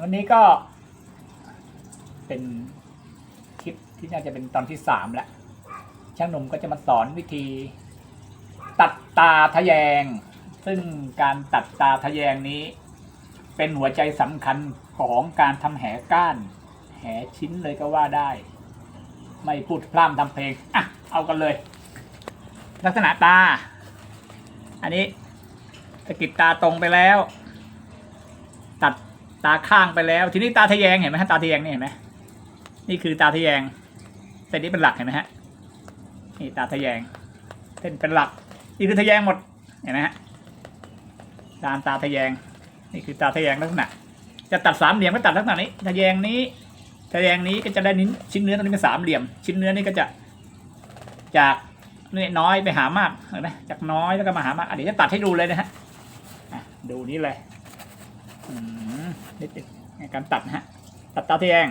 วันนี้ก็ เป็นคลิปที่น่าจะเป็นตอนที่สามแล้วช่างหนุ่มก็จะมาสอนวิธี ตัดตาทะแยง ซึ่งการตัดตาทะแยงนี้ เป็นหัวใจสำคัญของการทำแหก้าน แหชิ้นเลยก็ว่าได้ ไม่พูดพร่ำทำเพลงอะเอากันเลย ลักษณะตา อันนี้สะกิดตาตรงไปแล้ว ตัด ตาข้างไปแล้ว ทีนี้ตาทะแยงเห็นไหมฮะตาทะแยงนี่เห็นไหมนี่คือตาทะแยงเส้นนี้เป็นหลักเห็นไหมฮะนี่ตาทะแยงเส้นเป็นหลักนี่คือทะแยงหมดเห็นไหมฮะตามตาทะแยงนี่คือตาทะแยงลักษณะ จะตัดสามเหลี่ยมก็ตัดลักษณะนี้ทะแยงนี้ทะแยงนี้ก็จะได้นิ้นชิ้นเนื้อตรงนี้เป็นสามเหลี่ยม ชิ้นเนื้อนี่ก็จะจากนี่น้อยไปหามากเห็นไหมจากน้อยแล้วก็มาหามากอะเดี๋ยวจะตัดให้ดูเลยนะฮะดูนี้เลย นิดนึงการตัดฮะ ตัดตาทะแยง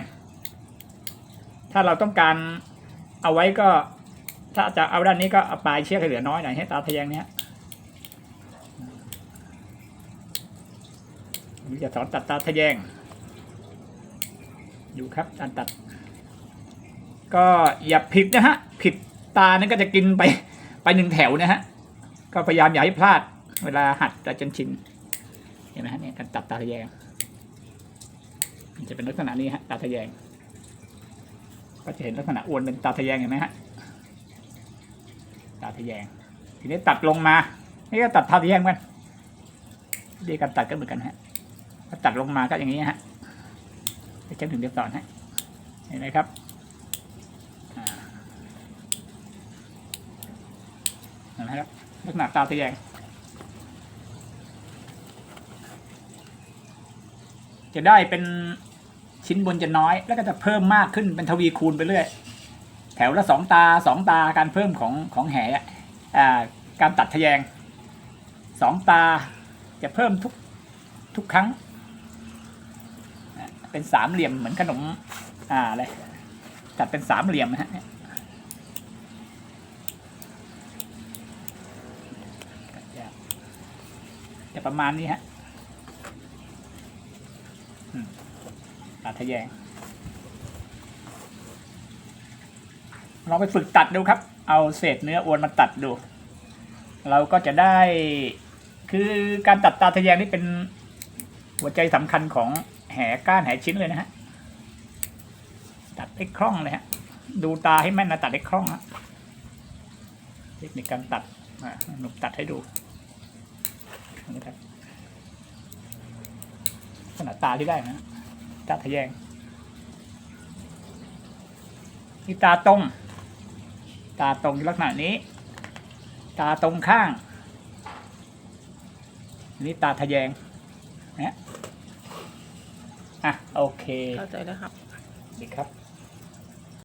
ถ้าเราต้องการเอาไว้ก็ ถ้าจะเอาด้านนี้ก็เอาปลายเชือกให้เหลือน้อยหน่อยให้ตาทะแยงเนี้ยผมจะสอนตัดตาทะแยง ดูครับการตัด ก็อย่าผิดนะฮะ ผิดตานั้นก็จะกินไปไปหนึ่งแถวนะฮะ ก็พยายามอย่าให้พลาด เวลาหัดจะจนชิน เห็นไหมฮะเนี่ยการตัดตาทะแยงมันจะเป็นลักษณะนี้ฮะตาทะแยง ก็จะเห็นลักษณะอวนเป็นตาทะแยงเห็นไหมฮะตาทะแยง ทีนี้ตัดลงมานี่ก็ตัดตาทะแยงกันวิธีการตัดก็เหมือนกันฮะถ้าตัดลงมาก็อย่างนี้ฮะเดี๋ยวฉันถึงจะสอนให้เห็นไหมครับอ่าเห็นไหมครับลักษณะตาทะแยง จะได้เป็นชิ้นบนจะน้อย แล้วก็จะเพิ่มมากขึ้นเป็นทวีคูณไปเรื่อย แถวละสองตาสองตาการเพิ่มของของแหอ่าการตัดทะแยงสองตาจะเพิ่มทุกทุกครั้ง เป็นสามเหลี่ยมเหมือนขนมอ่าอะไรตัดเป็นสามเหลี่ยมนะฮะจะประมาณนี้ฮะ ตัดทะแยงลองไปฝึกตัดดูครับ เอาเศษเนื้ออวนมาตัดดู เราก็จะได้ คือการตัดตาทะแยงนี่เป็นหัวใจสำคัญของแหก้านแหชิ้นเลยนะฮะ ตัดได้คล่องเลยฮะ ดูตาให้แม่นนะตัดได้คล่องฮะเทคนิคการตัดหนุตัดให้ดูนะครับ ขนาดตาที่ได้นะตาทะแยงนี่ตาตรง ตาตรงลักษณะนี้ ตาตรงข้างนี่ตาทะแยงนะอะโอเคเข้าใจแล้วครับดีครับ